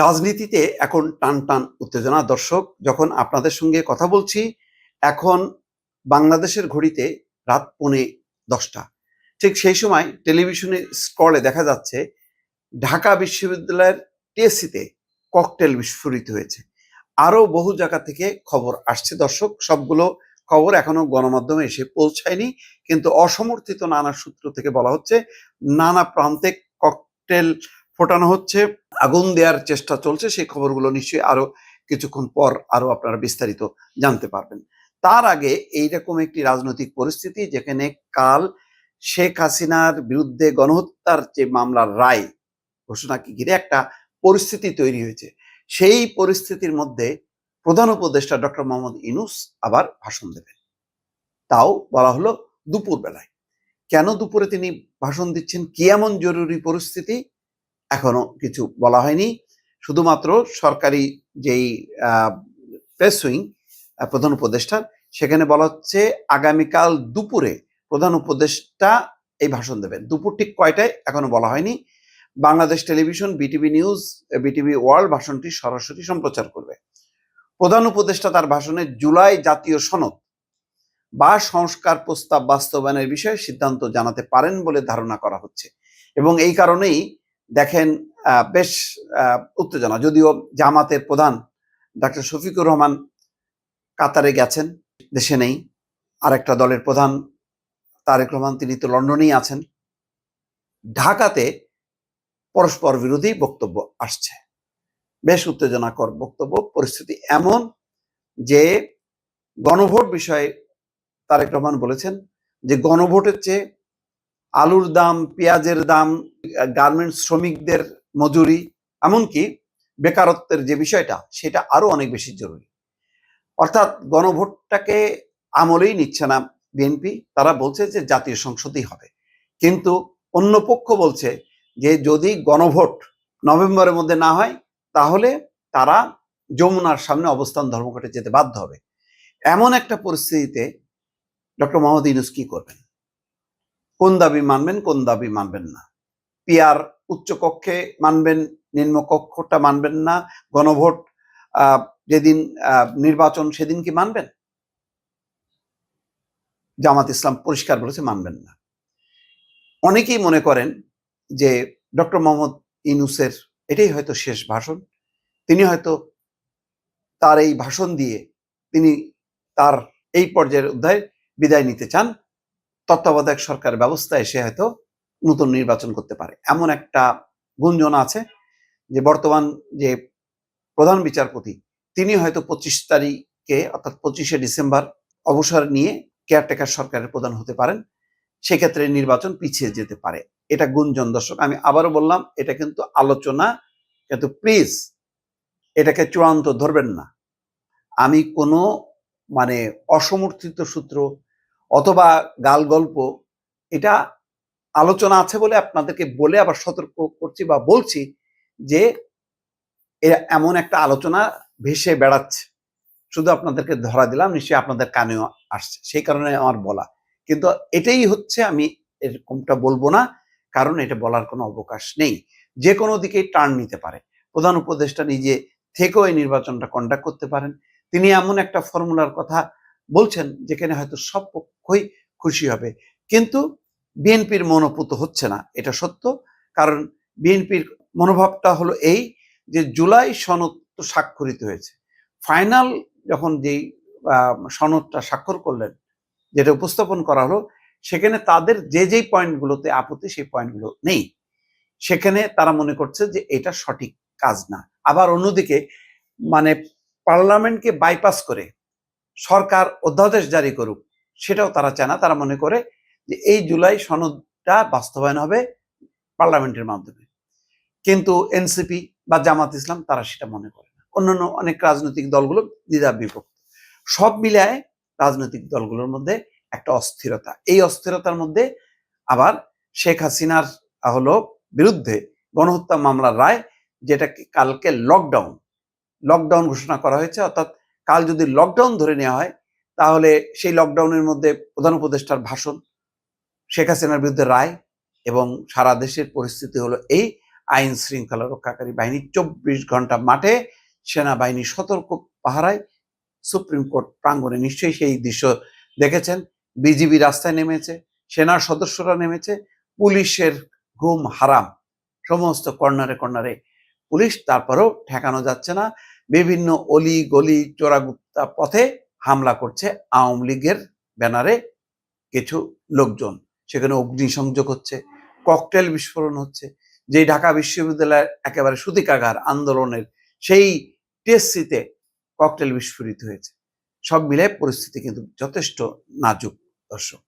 রাজনীতিতে এখন টান টান উত্তেজনা। দর্শক, যখন আপনাদের সঙ্গে কথা বলছি, এখন বাংলাদেশের ঘড়িতে রাত পৌনে দশটা। ঠিক সেই সময় টেলিভিশনে স্ক্রলে দেখা যাচ্ছে, ঢাকা বিশ্ববিদ্যালয়ের টিএসসিতে ককটেল বিস্ফোরিত হয়েছে। আরও বহু জায়গা থেকে খবর আসছে। দর্শক, সবগুলো খবর এখনও গণমাধ্যমে এসে পৌঁছায়নি, কিন্তু অসমর্থিত নানা সূত্র থেকে বলা হচ্ছে, নানা প্রান্তে ককটেল ফোটানো হচ্ছে, আগুন দেওয়ার চেষ্টা চলছে, সেই খবরগুলো নিশ্চয়ই আরও কিছুক্ষণ পর আরও আপনারা বিস্তারিত জানতে পারবেন। তার আগে এইরকম একটি রাজনৈতিক পরিস্থিতি যেখানে কাল শেখ হাসিনার বিরুদ্ধে গণহত্যার যে মামলার রায় ঘোষণাকে ঘিরে একটা পরিস্থিতি তৈরি হয়েছে। সেই পরিস্থিতির মধ্যে প্রধান উপদেষ্টা ডক্টর মোহাম্মদ ইনুস আবার ভাষণ দেবেন। তাও বলা হলো দুপুর বেলায় কেন দুপুরে তিনি ভাষণ দিচ্ছেন? কি এমন জরুরি পরিস্থিতি? এখনও কিছু বলা হয়নি। শুধুমাত্র সরকারি যেই প্রেস উইং প্রধান উপদেষ্টার সেখানে বলা হচ্ছে আগামীকাল দুপুরে প্রধান উপদেষ্টা এই ভাষণ দেবেন। দুপুর ঠিক কয়টায় এখনও বলা হয়নি। Bangladesh television, BTV news BTV world ভাষণটি সরাসরি সম্প্রচার করবে। প্রধান উপদেষ্টা তার ভাষণে জুলাই জাতীয় সনদ বা সংস্কার প্রস্তাব বাস্তবায়নের বিষয়ে সিদ্ধান্ত জানাতে পারেন বলে ধারণা করা হচ্ছে। এবং এই কারণেই দেখেন বেশ উত্তেজনা। যদিও জামাতের প্রধান ডাক্তার শফিকুর রহমান কাতারে গেছেন, দেশে নেই। আরেকটা দলের প্রধান তারেক রহমান, তিনি তো লন্ডনেই আছেন। ঢাকাতে পরস্পর বিরোধী বক্তব্য আসছে। বেশ উত্তেজনাকর বক্তব্য। পরিস্থিতি এমন যে গণভোট বিষয়ে তারেক রহমান বলেছেন যে গণভোটের চেয়ে আলুর দাম, পেঁয়াজের দাম, গার্মেন্টস শ্রমিকদের মজুরি, এমনকি বেকারত্বের যে বিষয়টা, সেটা আরও অনেক বেশি জরুরি। অর্থাৎ গণভোটটাকে আমলেই নিচ্ছে না বিএনপি, তারা বলছে যে জাতীয় সংসদই হবে। কিন্তু অন্য পক্ষ বলছে যে যদি গণভোট নভেম্বরের মধ্যে না হয়, তাহলে তারা যমুনার সামনে অবস্থান ধর্মঘটে যেতে বাধ্য হবে। এমন একটা পরিস্থিতিতে ডক্টর মোহাম্মদ ইউনুস কি করবেন? কোন দাবি মানবেন, কোন দাবি মানবেন না। পিয়ার উচ্চ কক্ষে মানবেন নিম্ন কক্ষটা মানবেন না। গণভোট যেদিন নির্বাচন সেদিন কি মানবেন? জামাত ইসলাম পরিষ্কার বলেছে মানবেন না। অনেকেই মনে করেন যে ডক্টর মোহাম্মদ ইনুসের এটাই হয়তো শেষ ভাষণ। তিনি হয়তো তার এই ভাষণ দিয়ে তিনি তার এই পর্যায়ের অধ্যায় বিদায় নিতে চান। তত্ত্বাবধায়ক সরকার ব্যবস্থায় সে হয়তো নতুন নির্বাচন করতে পারে। এমন একটা গুঞ্জন আছে যে বর্তমান যে প্রধান বিচারপতি, তিনি হয়তো পঁচিশ তারিখে অর্থাৎ পঁচিশে ডিসেম্বর অবসর নিয়ে কেয়ারটেকার সরকারের প্রধান হতে পারেন, সেক্ষেত্রে নির্বাচন পিছিয়ে যেতে পারে। এটা গুঞ্জন। দর্শক, আমি আবারও বললাম, এটা কিন্তু আলোচনা, কিন্তু প্লিজ এটাকে চূড়ান্ত ধরবেন না। আমি কোনো মানে অসমর্থিত সূত্র অথবা গাল গল্প, এটা আলোচনা আছে বলে আপনাদেরকে বলে আবার সতর্ক করছি বা বলছি যে এমন একটা আলোচনা ভেসে বেড়াচ্ছে। শুধু আপনাদেরকে ধরা দিলাম, নিশ্চয়ই আপনাদের কানেও আসছে। সেই কারণে আমার বলা। কিন্তু এটাই হচ্ছে আমি এরকমটা বলব না, কারণ এটা বলার কোনো অবকাশ নেই। যে কোনো দিকেই টার্ন নিতে পারে। প্রধান উপদেষ্টা নিজে থেকেও এই নির্বাচনটা কন্ডাক্ট করতে পারেন। তিনি এমন একটা ফর্মুলার কথা বলছেন যেখানে হয়তো সব পক্ষই খুশি হবে। কিন্তু বিএনপির মনোপুত হচ্ছে না, এটা সত্য। কারণ বিএনপির মনোভাবটা হলো এই যে জুলাই সনদ তো স্বাক্ষরিত হয়েছে। ফাইনাল যখন যেই সনদটা স্বাক্ষর করলেন, যেটা উপস্থাপন করা হলো, সেখানে তাদের যে যেই পয়েন্টগুলোতে আপত্তি, সেই পয়েন্টগুলো নেই। সেখানে তারা মনে করছে যে এটা সঠিক কাজ না। আবার অন্যদিকে মানে পার্লামেন্টকে বাইপাস করে সরকার অধ্যাদেশ জারি করুক, সেটাও তারা চায় না। তারা মনে করে যে এই জুলাই সনদটা বাস্তবায়ন হবে পার্লামেন্টের মাধ্যমে। কিন্তু এনসিপি বা জামাত ইসলাম তারা সেটা মনে করে না। অন্যান্য অনেক রাজনৈতিক দলগুলো দ্বিধা বিভক্ত। সব মিলায় রাজনৈতিক দলগুলোর মধ্যে একটা অস্থিরতা। এই অস্থিরতার মধ্যে আবার শেখ হাসিনার হলো বিরুদ্ধে গণহত্যা মামলার রায়, যেটাকে কালকে লকডাউন লকডাউন ঘোষণা করা হয়েছে, অর্থাৎ কাল যদি লকডাউন ধরে নেওয়া হয়, তাহলে সেই লকডাউনের মধ্যে প্রধান উপদেষ্টার ভাষণ, শেখ হাসিনার বিরুদ্ধে রায় এবং সারা দেশের পরিস্থিতি হলো এই আইন শৃঙ্খলা রক্ষাকারী বাহিনী চব্বিশ ঘণ্টা মাঠে সেনাবাহিনী সতর্ক পাহারায় সুপ্রিম কোর্ট প্রাঙ্গণে নিশ্চয়ই সেই দৃশ্য দেখেছেন। বিজিবি রাস্তায় নেমেছে, সেনার সদস্যরা নেমেছে, পুলিশের ঘুম হারাম, সমস্ত কর্নারে কর্নারে পুলিশ, তারপরেও ঠেকানো যাচ্ছে না। বিভিন্ন অলি গলি চোরাগুপ্তা পথে হামলা করছে আওয়ামী লীগের ব্যানারে কিছু লোকজন। সেখানে অগ্নিসংযোগ হচ্ছে, ককটেল বিস্ফোরণ হচ্ছে যে ঢাকা বিশ্ববিদ্যালয়ের একেবারে সুতিকাগার আন্দোলনের সেই টেস্ট্রিতে ককটেল বিস্ফোরিত হয়েছে। সব মিলে পরিস্থিতি কিন্তু যথেষ্ট নাজুক দর্শক।